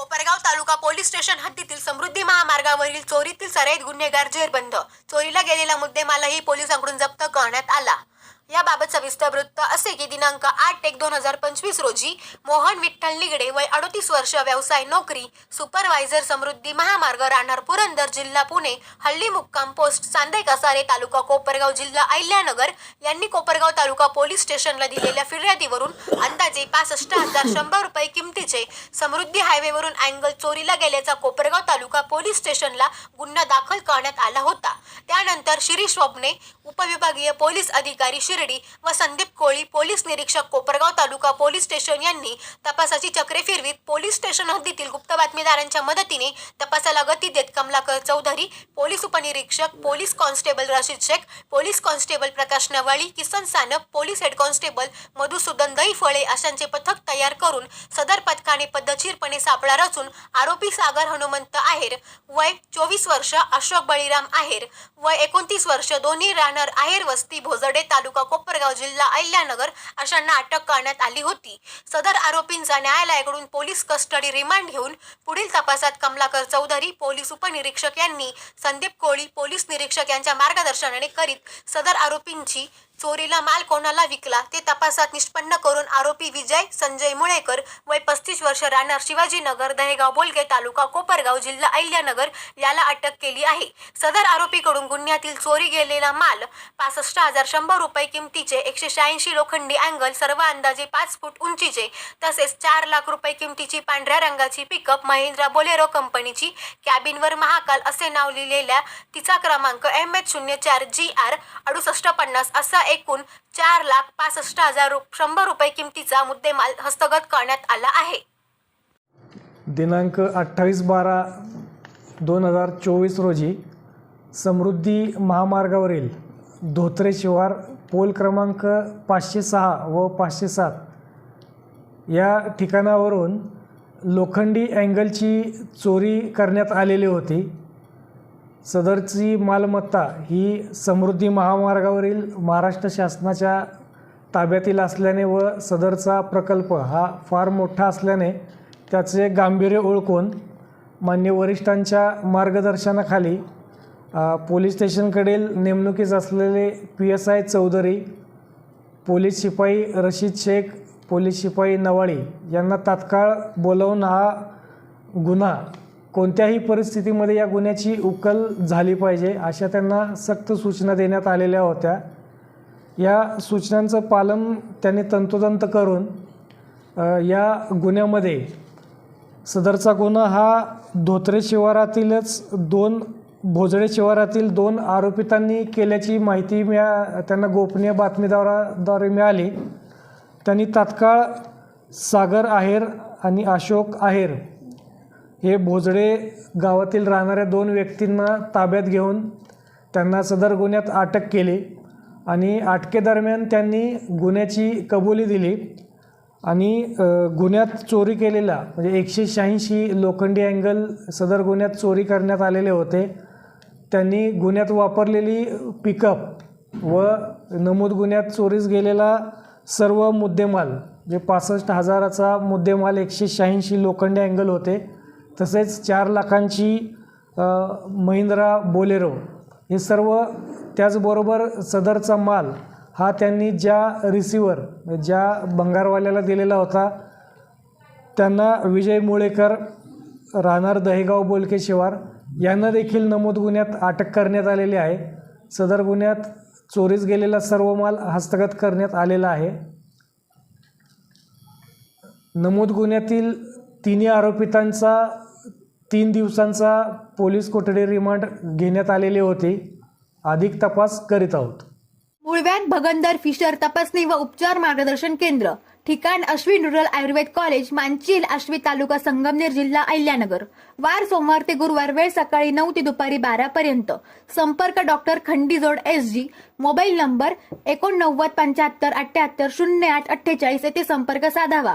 कोपरगाव तालुका police station हद्दीतील समृद्धी महामार्गावरील चोरीतील सराईत गुन्हेगार जेरबंद. चोरीला गेलेला मुद्देमालही पोलिसांकडून जप्त करण्यात आला. याबाबत सविस्तर वृत्त असे की दिनांक आठ एक दोन हजार पंचवीस रोजी मोहन विठ्ठल निगडे वय अडतीस वर्ष व्यवसाय नोकरी सुपरवायझर समृद्धी महामार्ग राहणार पुरंदर जिल्हा पुणे हल्ली मुक्काम पोस्ट चांदे कसारे तालुका कोपरगाव जिल्हा अहिल्यानगर यांनी कोपरगाव तालुका पोलीस स्टेशनला दिलेल्या फिर्यादीवरून अंदाजे पासष्ट हजार शंभर रुपये किमतीचे समृद्धी हायवेवरून अँगल चोरीला गेल्याचा कोपरगाव तालुका पोलीस स्टेशनला गुन्हा दाखल करण्यात आला होता. त्यानंतर शिरीष स्वप्ने उपविभागीय पोलीस अधिकारी शिर्डी व संदीप कोळी पोलीस निरीक्षक कोपरगाव तालुका पोलीस स्टेशन यांनी तपासाची चक्रे फिरवीत पोलीस स्टेशन हद्दीतील गुप्त बातमीदारांच्या मदतीने तपासाला गती देत कमलाकर चौधरी पोलीस उपनिरीक्षक police constable Rashid Shaikh police constable Prakash Navali Kisan Sanap police head constable Madhusudan Dahiphale अशांचे पथक तयार करून सदर पथकाने पद्धतशीरपणे सापळा रचून आरोपी सागर हनुमंत आहेर वय चोवीस वर्ष अशोक बळीराम आहेर वय एकोणतीस वर्ष दोन्ही राहणार आहेर वस्ती भोजडे तालुका कोपरगाव जिल्हा अहिल्यानगर अशांना अटक करण्यात आली होती. सदर आरोपींचा न्यायालयाकडून पोलीस कस्टडी रिमांड घेऊन पुढील तपासात कमलाकर चौधरी पोलीस उपनिरीक्षक यांनी संदीप कोळी पोलीस निरीक्षक यांच्या मार्गदर्शनाने करीत सदर आरोपींची चोरीला माल कोणाला विकला ते तपासात निष्पन्न करून आरोपी विजय संजय मुळेकर वय पस्तीस वर्ष राहणार शिवाजीनगर दहेगाव बोलगे तालुका कोपरगाव जिल्हा अहिल्यानगर याला अटक केली आहे. सदर आरोपीकडून गुन्ह्यातील चोरी गेलेला माल पासष्ट हजार शंभर रुपये किमतीचे एकशे शहाऐंशी लोखंडी अँगल सर्व अंदाजे पाच फूट उंचीचे तसेच चार लाख रुपये किमतीची पांढऱ्या रंगाची पिकअप महिंद्रा बोलेरो कंपनीची कॅबिनवर महाकाल असे नाव लिहिलेल्या तिचा क्रमांक एम एच शून्य चार जी आर अडुसष्ट पन्नास असा एकूण चार लाख पासष्ट हजार रु- शंभर रुपये किमतीचा मुद्देमाल हस्तगत करण्यात आला आहे. दिनांक अठ्ठावीस बारा दोन हजार चोवीस रोजी समृद्धी महामार्गावरील धोत्रे शिवार पोल क्रमांक पाचशे सहा व पाचशे सात या ठिकाणावरून लोखंडी अँगलची चोरी करण्यात आलेली होती. सदरची मालमत्ता ही समृद्धी महामार्गावरील महाराष्ट्र शासनाच्या ताब्यातील असल्याने व सदरचा प्रकल्प हा फार मोठा असल्याने त्याचे गांभीर्य ओळखून मान्य वरिष्ठांच्या मार्गदर्शनाखाली पोलीस स्टेशनकडील नेमणुकीस असलेले P S I Chaudhari police शिपाई रशीद शेख पोलीस शिपाई नवाळी यांना तात्काळ बोलवून हा गुन्हा कोणत्याही परिस्थितीमध्ये या गुन्ह्याची उकल झाली पाहिजे अशा त्यांना सक्त सूचना देण्यात आलेल्या होत्या. या सूचनांचं पालन त्यांनी तंतोतंत करून या गुन्ह्यामध्ये सदरचा गुन्हा हा धोत्रे शिवारातीलच दोन भोजडे शिवारातील दोन आरोपितांनी केल्याची माहिती मिळा त्यांना गोपनीय बातमीदाराद्वारे मिळाली. त्यांनी तात्काळ सागर आहेर आणि अशोक आहेर हे भोजडे गावातील राहणाऱ्या दोन व्यक्तींना ताब्यात घेऊन त्यांना सदर गुन्ह्यात अटक केली. आणि अटकेदरम्यान त्यांनी गुन्ह्याची कबुली दिली आणि गुन्ह्यात चोरी केलेला म्हणजे एकशे शहाऐंशी लोखंडी अँगल सदर गुन्ह्यात चोरी करण्यात आलेले होते. त्यांनी गुन्ह्यात वापरलेली पिकअप व नमूद गुन्ह्यात चोरीस गेलेला सर्व मुद्देमाल जे पासष्ट हजाराचा मुद्देमाल एकशे शहाऐंशी लोखंडी अँगल होते तसेच चार लाखांची महिंद्रा बोलेरो हे सर्व त्याचबरोबर सदरचा माल हा त्यांनी ज्या रिसिवर ज्या भंगारवाल्याला दिलेला होता त्यांना विजय मुळेकर राहणार दहेगाव बोलके शिवार यांना देखील नमूद गुन्ह्यात अटक करण्यात आलेली आहे. सदर गुन्ह्यात चोरीस गेलेला सर्व माल हस्तगत करण्यात आलेला आहे. नमूद गुन्ह्यातील तिन्ही आरोपितांचा तीन दिवसांचा पोलीस कोठडी रिमांड घेण्यात आलेले होते. अधिक तपास करीत आहोत. मुळव्याध भगंदर फिशर तपासणी व उपचार मार्गदर्शन केंद्र ठिकाण अश्विन रुरल आयुर्वेद कॉलेज मानचील आश्वी तालुका संगमनेर जिल्हा अहिल्यानगर. वार सोमवार ते गुरुवार वेळ सकाळी नऊ ते दुपारी बारा पर्यंत. संपर्क doctor Khandijod S G mobile number एकोणनव्वद पंच्याहत्तर अठ्याहत्तर शून्य आठ अठ्ठेचाळीस येथे संपर्क साधावा.